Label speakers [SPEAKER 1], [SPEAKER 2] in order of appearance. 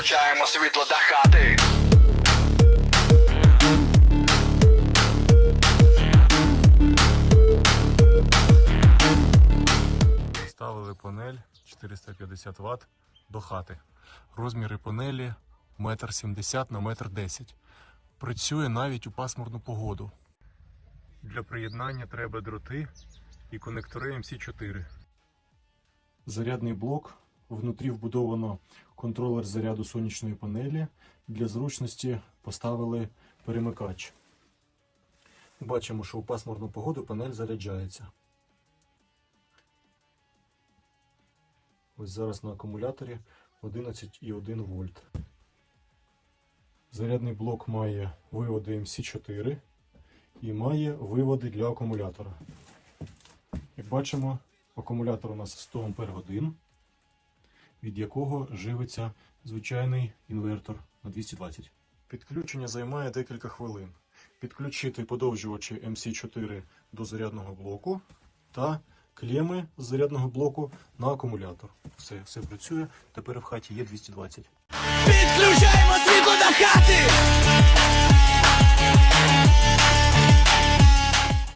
[SPEAKER 1] Включаємо світло до хати.
[SPEAKER 2] Ставили панель 450 Вт до хати. Розміри панелі 1,70 на 1,10 м. Працює навіть у пасмурну погоду. Для приєднання треба дроти і конектори MC4. Зарядний блок. Внутрі вбудовано контролер заряду сонячної панелі. Для зручності поставили перемикач. Бачимо, що у пасмурну погоду панель заряджається. Ось зараз на акумуляторі 11,1 вольт. Зарядний блок має виводи MC4 і має виводи для акумулятора. Як бачимо, акумулятор у нас 100 Ах, від якого живиться звичайний інвертор на 220. Підключення займає декілька хвилин. Підключити подовжувачі MC4 до зарядного блоку та клеми з зарядного блоку на акумулятор. Все, все працює. Тепер в хаті є 220.
[SPEAKER 1] Підключаємо